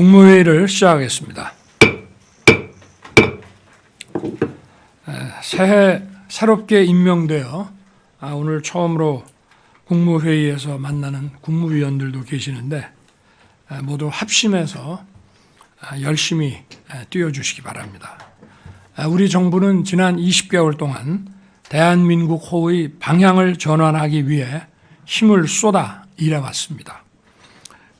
국무회의를 시작하겠습니다. 에, 새해 새롭게 임명되어 아, 오늘 처음으로 국무회의에서 만나는 국무위원들도 계시는데 에, 모두 합심해서 아, 열심히 에, 뛰어주시기 바랍니다. 아, 우리 정부는 지난 20개월 동안 대한민국 호의 방향을 전환하기 위해 힘을 쏟아 일해왔습니다.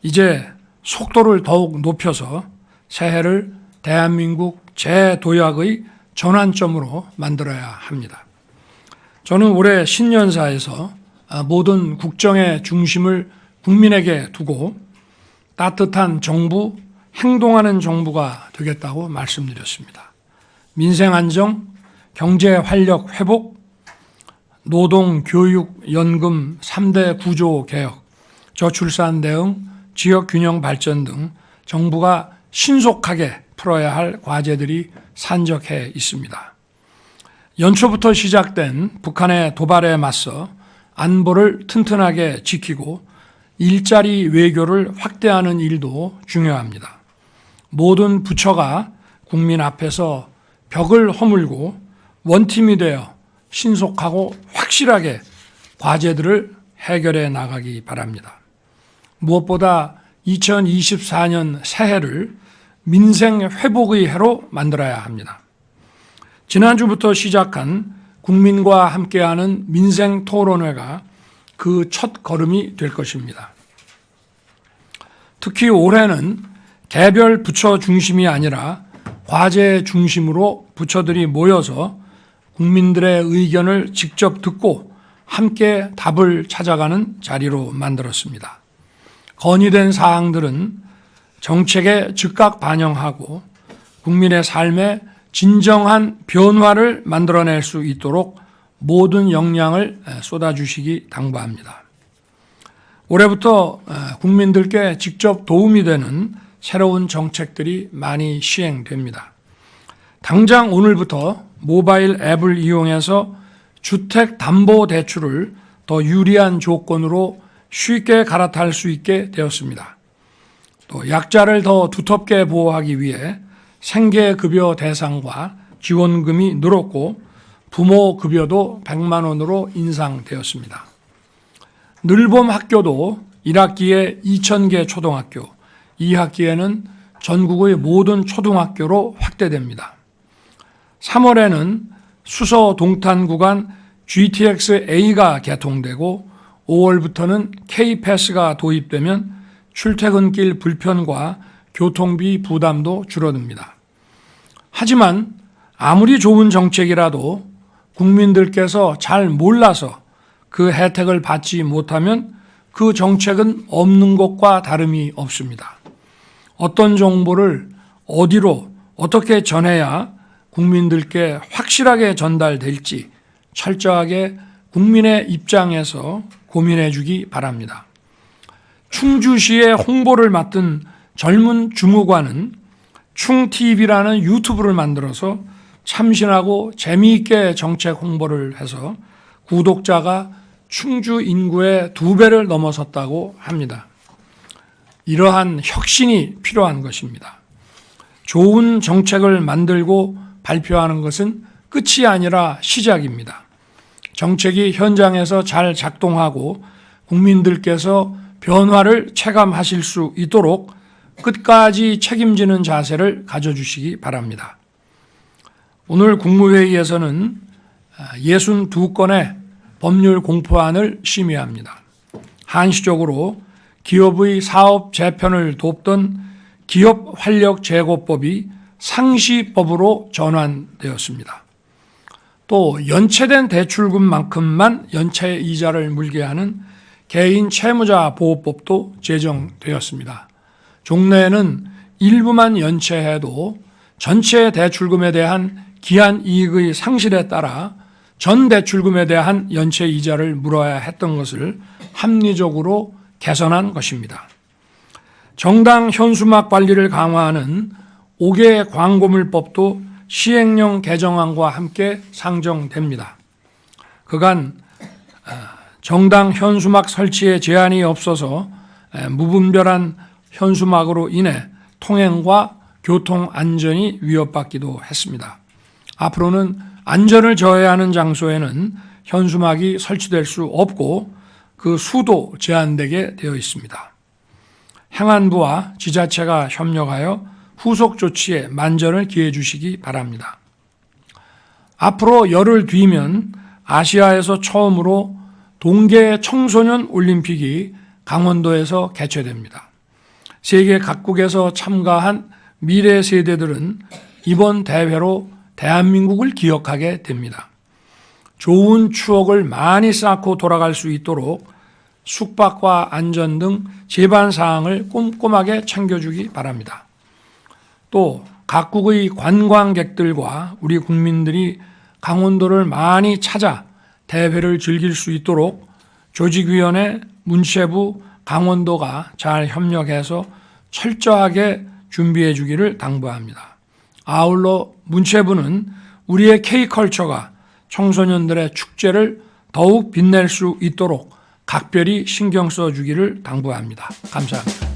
이제 속도를 더욱 높여서 새해를 대한민국 재도약의 전환점으로 만들어야 합니다. 저는 올해 신년사에서 아, 모든 국정의 중심을 국민에게 두고 따뜻한 정부, 행동하는 정부가 되겠다고 말씀드렸습니다. 민생 안정, 경제 활력 회복, 노동, 교육, 연금 3대 구조 개혁, 저출산 대응, 지역 균형 발전 등 정부가 신속하게 풀어야 할 과제들이 산적해 있습니다. 연초부터 시작된 북한의 도발에 맞서 안보를 튼튼하게 지키고 일자리 외교를 확대하는 일도 중요합니다. 모든 부처가 국민 앞에서 벽을 허물고 원팀이 되어 신속하고 확실하게 과제들을 해결해 나가기 바랍니다. 무엇보다 2024년 새해를 민생 회복의 해로 만들어야 합니다. 지난주부터 시작한 국민과 함께하는 민생 토론회가 그 첫 걸음이 될 것입니다. 특히 올해는 개별 부처 중심이 아니라 과제 중심으로 부처들이 모여서 국민들의 의견을 직접 듣고 함께 답을 찾아가는 자리로 만들었습니다. 건의된 사항들은 정책에 즉각 반영하고 국민의 삶에 진정한 변화를 만들어낼 수 있도록 모든 역량을 쏟아주시기 당부합니다. 올해부터 국민들께 직접 도움이 되는 새로운 정책들이 많이 시행됩니다. 당장 오늘부터 모바일 앱을 이용해서 주택 담보 대출을 더 유리한 조건으로 쉽게 갈아탈 수 있게 되었습니다. 또 약자를 더 두텁게 보호하기 위해 생계급여 대상과 지원금이 늘었고 부모 급여도 100만 원으로 인상되었습니다. 늘봄 학교도 1학기에 2,000개 초등학교, 2학기에는 전국의 모든 초등학교로 확대됩니다. 3월에는 수서 동탄 구간 GTX-A가 개통되고 5월부터는 K-패스가 도입되면 출퇴근길 불편과 교통비 부담도 줄어듭니다. 하지만 아무리 좋은 정책이라도 국민들께서 잘 몰라서 그 혜택을 받지 못하면 그 정책은 없는 것과 다름이 없습니다. 어떤 정보를 어디로 어떻게 전해야 국민들께 확실하게 전달될지 철저하게 국민의 입장에서 고민해 주기 바랍니다. 충주시의 홍보를 맡은 젊은 주무관은 충TV라는 유튜브를 만들어서 참신하고 재미있게 정책 홍보를 해서 구독자가 충주 인구의 두 배를 넘어섰다고 합니다. 이러한 혁신이 필요한 것입니다. 좋은 정책을 만들고 발표하는 것은 끝이 아니라 시작입니다. 정책이 현장에서 잘 작동하고 국민들께서 변화를 체감하실 수 있도록 끝까지 책임지는 자세를 가져주시기 바랍니다. 오늘 국무회의에서는 62건의 법률 공포안을 심의합니다. 한시적으로 기업의 사업 재편을 돕던 기업 활력 제고법이 상시법으로 전환되었습니다. 또 연체된 대출금만큼만 연체 이자를 물게 하는 개인 채무자 보호법도 제정되었습니다. 종래에는 일부만 연체해도 전체 대출금에 대한 기한 이익의 상실에 따라 전 대출금에 대한 연체 이자를 물어야 했던 것을 합리적으로 개선한 것입니다. 정당 현수막 관리를 강화하는 5개 광고물법도 시행령 개정안과 함께 상정됩니다. 그간 정당 현수막 설치에 제한이 없어서 무분별한 현수막으로 인해 통행과 교통 안전이 위협받기도 했습니다. 앞으로는 안전을 저해하는 장소에는 현수막이 설치될 수 없고 그 수도 제한되게 되어 있습니다. 행안부와 지자체가 협력하여 후속 조치에 만전을 기해 주시기 바랍니다. 앞으로 열흘 뒤면 아시아에서 처음으로 동계 청소년 올림픽이 강원도에서 개최됩니다. 세계 각국에서 참가한 미래 세대들은 이번 대회로 대한민국을 기억하게 됩니다. 좋은 추억을 많이 쌓고 돌아갈 수 있도록 숙박과 안전 등 제반 사항을 꼼꼼하게 챙겨주기 바랍니다. 또 각국의 관광객들과 우리 국민들이 강원도를 많이 찾아 대회를 즐길 수 있도록 조직위원회, 문체부, 강원도가 잘 협력해서 철저하게 준비해 주기를 당부합니다. 아울러 문체부는 우리의 K컬처가 청소년들의 축제를 더욱 빛낼 수 있도록 각별히 신경 써 주기를 당부합니다. 감사합니다.